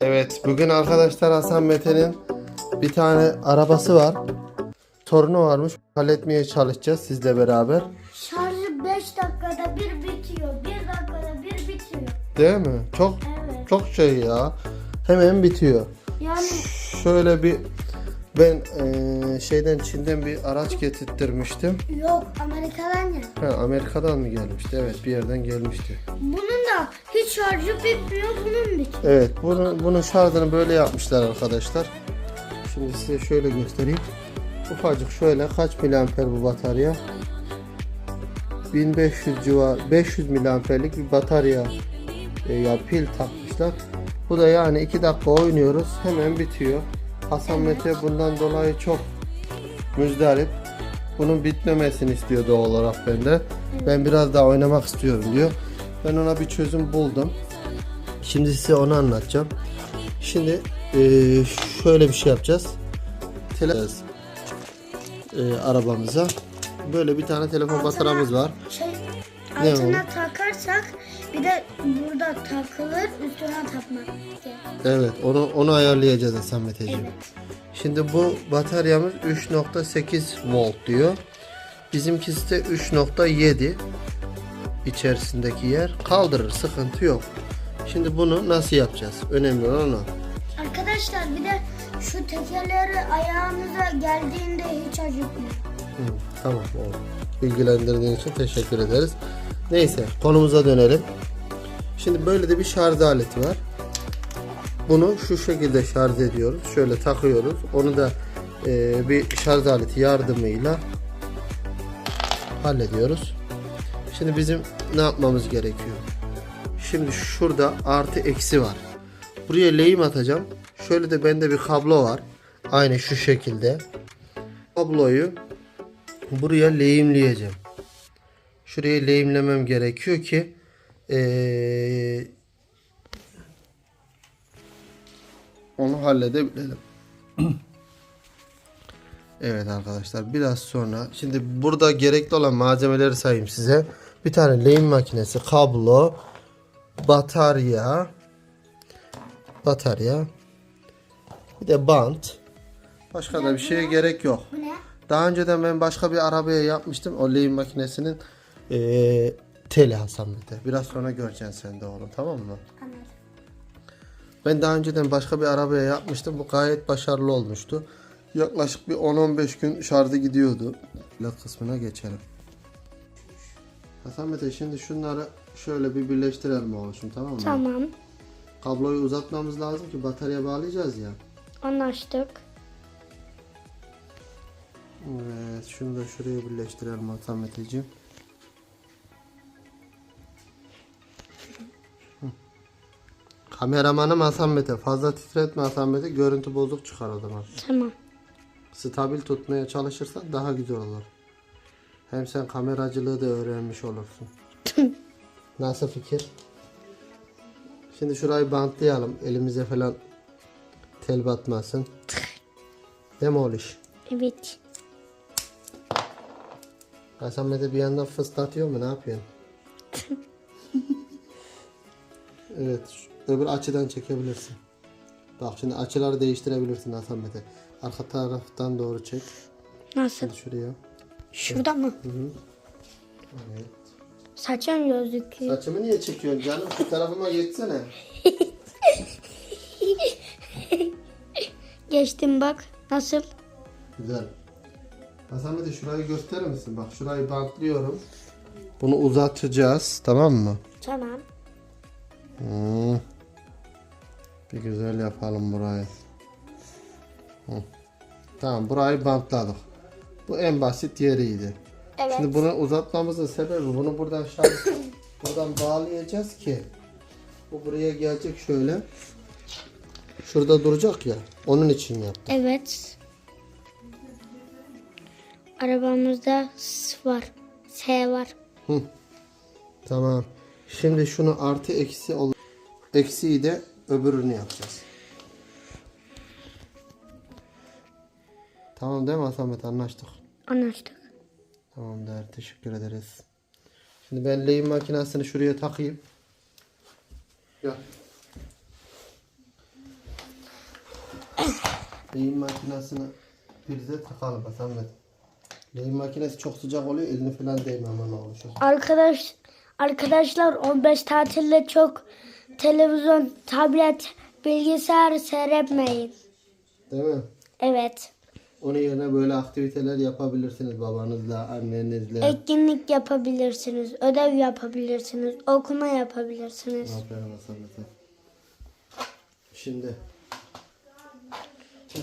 Evet bugün arkadaşlar Hasan Mete'nin bir tane arabası var. Sorunu varmış. Halletmeye çalışacağız sizle beraber. Şarjı 5 dakikada bir bitiyor. 1 dakikada bir bitiyor. Değil mi? Çok Evet. çok şey ya. Hemen bitiyor. Yani Şöyle bir ben eee, şeyden Çin'den bir araç getirttirmiştim. yok Amerika'dan ya. Ha, Amerika'dan mı gelmişti? Evet bir yerden gelmişti. Bunun da hiç şarjı bitmiyor. Bunun bitiyor. Evet bunu, bunun şarjını böyle yapmışlar arkadaşlar. Şimdi size şöyle göstereyim. Ufacık şöyle kaç miliamper bu batarya? 1500 civar 500 miliamperlik bir batarya e, ya pil takmışlar. Bu da yani 2 dakika oynuyoruz hemen bitiyor. Hasan Mete bundan dolayı çok müzdarip. Bunun bitmemesini istiyor doğal olarak bende. Ben biraz daha oynamak istiyorum diyor. Ben ona bir çözüm buldum. Şimdi size onu anlatacağım. Şimdi eee, şöyle bir şey yapacağız. Tele eee, arabamıza böyle bir tane telefon bataryamız var. Şey Ne altına takarsak bir de burada takılır üstüne takmak. gerekiyor. Evet, onu onu ayarlayacağız Hasan Meteciğim. Evet. Şimdi bu bataryamız 3.8 volt diyor. Bizimkisi de 3.7 içerisindeki yer kaldırır, sıkıntı yok. Şimdi bunu nasıl yapacağız? Önemli olan o. Arkadaşlar bir de şu tekerleri ayağınıza geldiğinde hiç acıtmıyor. Hı, tamam oldu. Bilgilendirdiğin için teşekkür ederiz. Neyse konumuza dönelim. Şimdi böyle de bir şarj aleti var. Bunu şu şekilde şarj ediyoruz. Şöyle takıyoruz. Onu da e, bir şarj aleti yardımıyla hallediyoruz. Şimdi bizim ne yapmamız gerekiyor? Şimdi şurada artı eksi var. Buraya lehim atacağım. Şöyle de bende bir kablo var. Aynı şu şekilde. Kabloyu buraya lehimleyeceğim. Şuraya lehimlemem gerekiyor ki eee, onu halledebilelim. evet arkadaşlar biraz sonra şimdi burada gerekli olan malzemeleri sayayım size. Bir tane lehim makinesi, kablo, batarya, batarya, bir de bant. Başka da bir şeye gerek yok. Daha önceden ben başka bir arabaya yapmıştım. O lehim makinesinin eee teli Hasan Mete. Biraz sonra göreceksin sen de oğlum tamam mı? Anladım. Ben daha önceden başka bir arabaya yapmıştım. Bu gayet başarılı olmuştu. Yaklaşık bir 10-15 gün şarjı gidiyordu. La kısmına geçelim. Hasan Mete şimdi şunları şöyle bir birleştirelim oğlum tamam mı? Tamam. Kabloyu uzatmamız lazım ki batarya bağlayacağız ya. Anlaştık. Evet, şunu da şuraya birleştirelim Hasan Meteciğim. Kameramanım Hasan Mete. Fazla titretme Hasan Mete. Görüntü bozuk çıkar o zaman. Tamam. Stabil tutmaya çalışırsan daha güzel olur. Hem sen kameracılığı da öğrenmiş olursun. Nasıl fikir? Şimdi şurayı bantlayalım. Elimize falan tel batmasın. Değil mi oğluş? Evet. Hasan Mete bir yandan fıslatıyor mu? Ne yapıyorsun? evet. Öbür açıdan çekebilirsin. Bak şimdi açıları değiştirebilirsin Hasan Mete. Arka taraftan doğru çek. Nasıl? Şimdi şuraya. Şurada mı? Evet. Saçım gözüküyor. Saçımı niye çekiyorsun canım? Şu tarafıma geçsene. Geçtim bak. Nasıl? Güzel. Hasan Mete şurayı gösterir misin? Bak şurayı bantlıyorum. Bunu uzatacağız. Tamam mı? Hmm. Bir güzel yapalım burayı. Hı. Tamam burayı bantladık. Bu en basit yeriydi. Evet. Şimdi bunu uzatmamızın sebebi bunu buradan şarj buradan bağlayacağız ki bu buraya gelecek şöyle. Şurada duracak ya. Onun için yaptım. Evet. Arabamızda S var. S var. Hı. Tamam. Şimdi şunu artı eksi ol eksiyi de öbürünü yapacağız. Tamam değil mi Hasan anlaştık. Anlaştık. Tamam der teşekkür ederiz. Şimdi ben lehim makinesini şuraya takayım. Gel. Lehim makinesini prize takalım Hasanmet. Lehim makinesi çok sıcak oluyor elini falan değmem oluşur. Arkadaş arkadaşlar 15 tatilde çok televizyon, tablet, bilgisayar seyretmeyin. Değil mi? Evet. Onun yerine böyle aktiviteler yapabilirsiniz babanızla, annenizle. Etkinlik yapabilirsiniz, ödev yapabilirsiniz, okuma yapabilirsiniz. Aferin Hasanmet'e. Şimdi eee,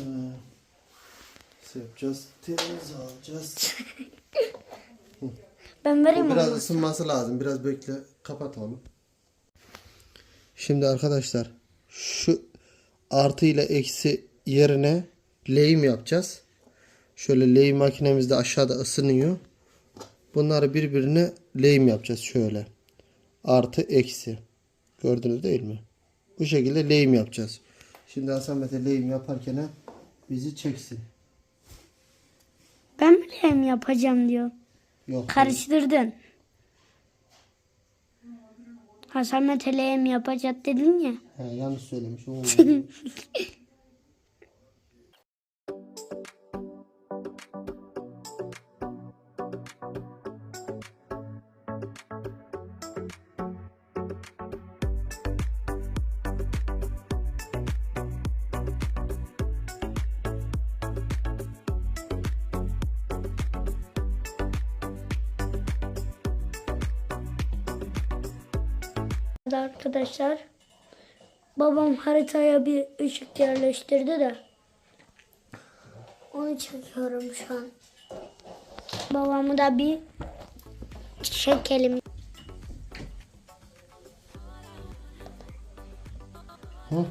nasıl yapacağız? Temiz alacağız. Ben vereyim mi? biraz ısınması lazım. Biraz bekle. Kapat onu. Şimdi arkadaşlar şu artı ile eksi yerine lehim yapacağız. Şöyle lehim makinemizde aşağıda ısınıyor. Bunları birbirine lehim yapacağız şöyle. Artı eksi. Gördünüz değil mi? Bu şekilde lehim yapacağız. Şimdi Hasan Mete lehim yaparken bizi çeksin. Ben bileyim yapacağım diyor. Yok. Karıştırdın. Hasan Meteleyim yapacak dedin ya. He, yanlış söylemiş. Oo. Arkadaşlar babam haritaya bir ışık yerleştirdi de onu çekiyorum şu an. Babamı da bir çekelim. Hı?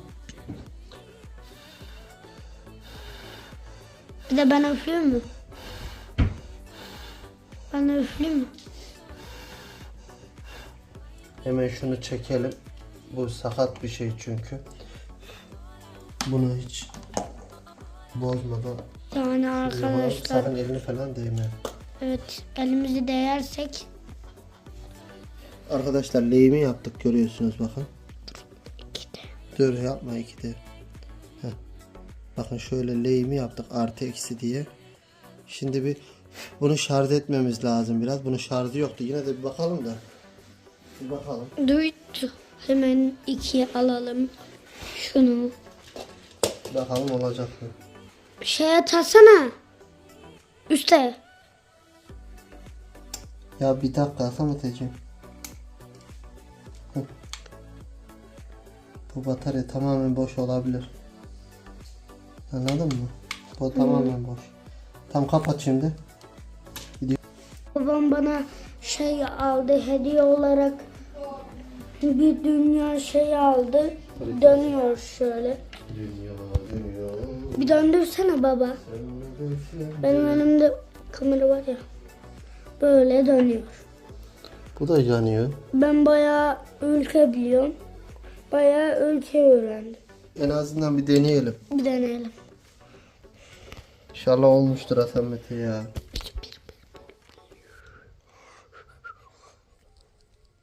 Bir de ben üfleyeyim mi? Ben üfleyeyim mi? Hemen şunu çekelim. Bu sakat bir şey çünkü. Bunu hiç bozmadan Yani arkadaşlar Sakın elini falan değme. evet elimizi değersek Arkadaşlar lehimi yaptık görüyorsunuz bakın. iki de. Dur yapma iki de. Heh. Bakın şöyle lehimi yaptık artı eksi diye. Şimdi bir bunu şarj etmemiz lazım biraz. Bunun şarjı yoktu. Yine de bir bakalım da. Bir bakalım. Duydu. Hemen ikiye alalım. Şunu. Bakalım olacak mı? Şeye taksana. Üste. Ya bir dakika Samet'ciğim. Hı. Bu batarya tamamen boş olabilir. Anladın mı? Bu tamamen boş. Tam kapat şimdi. Babam bana şey aldı hediye olarak bir dünya şey aldı. Dönüyor şöyle. Dünya dünya. Bir döndürsene baba. Benim önümde kamera var ya. Böyle dönüyor. Bu da yanıyor. Ben bayağı ülke biliyorum. Bayağı ülke öğrendim. En azından bir deneyelim. Bir deneyelim. İnşallah olmuştur Hasan Mete ya.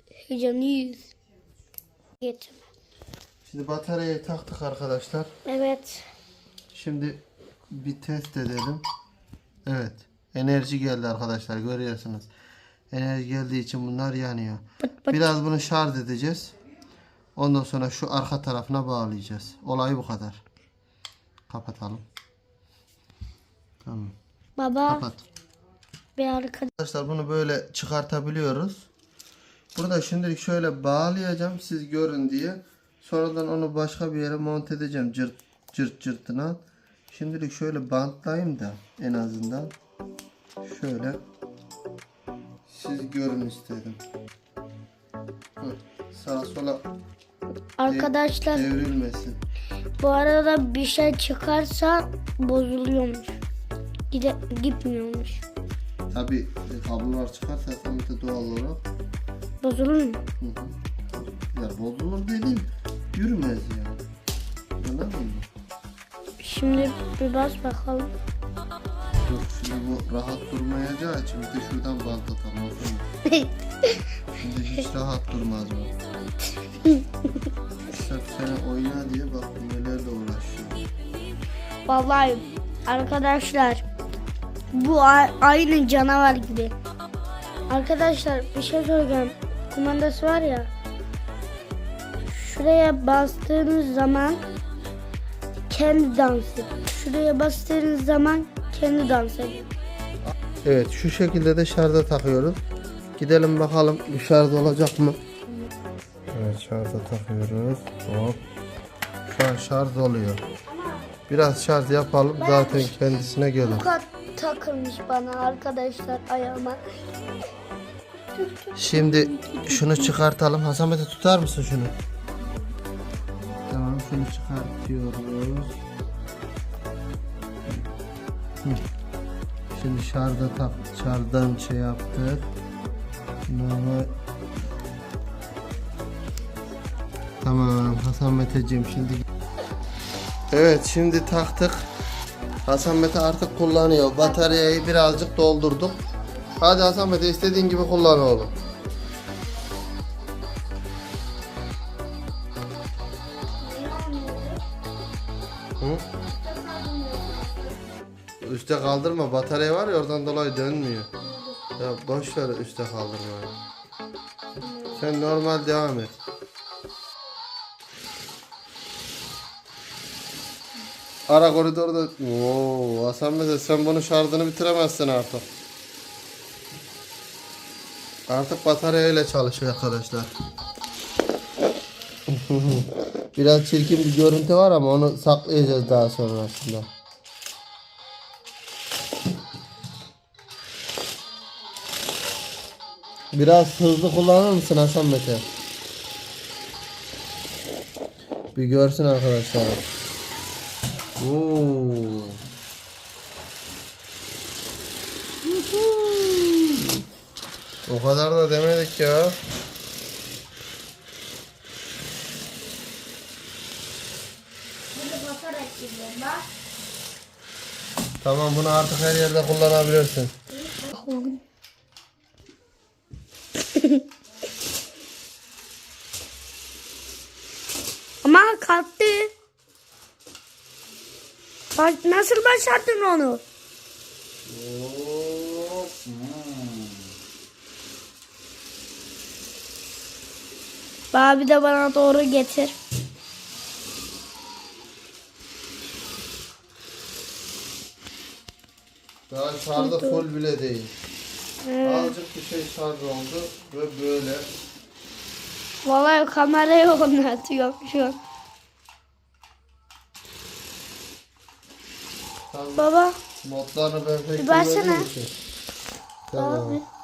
Heyecanlıyız. Getir. Şimdi bataryayı taktık arkadaşlar. Evet. Şimdi bir test edelim. Evet. Enerji geldi arkadaşlar görüyorsunuz. Enerji geldiği için bunlar yanıyor. Pıt pıt. Biraz bunu şarj edeceğiz. Ondan sonra şu arka tarafına bağlayacağız. Olay bu kadar. Kapatalım. Tamam. Baba Kapat. bir arkadaş. Arkadaşlar bunu böyle çıkartabiliyoruz. Burada şimdilik şöyle bağlayacağım siz görün diye. Sonradan onu başka bir yere monte edeceğim cırt cırt cırtına. Şimdilik şöyle bantlayayım da en azından. Şöyle siz görün istedim. Hı, Sağa sola Arkadaşlar devrilmesin. bu arada bir şey çıkarsa bozuluyormuş. Gide, gitmiyormuş. Tabi kablolar çıkarsa tabii de doğal olarak Bozulur mu? Hı hı. Ya bozulur dediğim yürümez yani. Anladın mı? Şimdi bir bas bakalım. Dur şimdi bu rahat durmayacağı için bir de şuradan bant atalım. olsun mu? Şimdi hiç rahat durmaz bu. Sırf seni oyna diye bak nelerle uğraşıyor. Vallahi arkadaşlar bu aynı canavar gibi. Arkadaşlar bir şey söyleyeceğim. Kumandası var ya. Şuraya bastığınız zaman kendi dans ediyor. Şuraya bastığınız zaman kendi dans ediyor. Evet şu şekilde de şarja takıyoruz. Gidelim bakalım bu şarj olacak mı? Evet şarja takıyoruz. Hop. Şu an şarj oluyor. Biraz şarj yapalım zaten kendisine gelir. Bu takılmış bana arkadaşlar ayağıma. Şimdi şunu çıkartalım. Hasan Mete tutar mısın şunu? Tamam şunu çıkartıyoruz. Şimdi şarja tak, şarjdan şey yaptık. Bunu... Tamam Hasan Meteciğim şimdi. Evet şimdi taktık. Hasan Mete artık kullanıyor. Bataryayı birazcık doldurduk. Hadi Hasan Mete istediğin gibi kullan oğlum. Hı? Üste kaldırma batarya var ya oradan dolayı dönmüyor. Ya boş ver üste kaldırma. Sen normal devam et. Ara koridorda Oo, Hasan Mete sen bunun şarjını bitiremezsin artık. Artık batarya ile çalışıyor arkadaşlar. Biraz çirkin bir görüntü var ama onu saklayacağız daha sonrasında. Biraz hızlı kullanır mısın Hasan Mete? Bir görsün arkadaşlar. Oo. O kadar da demedik ya. Tamam bunu artık her yerde kullanabilirsin. Ama kalktı. Bak nasıl başardın onu? Abi de bana doğru getir. Daha şarjı full bile değil. Azıcık bir şey şarj oldu ve böyle. Vallahi kamerayı oynatıyorum şu an. Baba modlarını ben pek için. Tamam. Abi.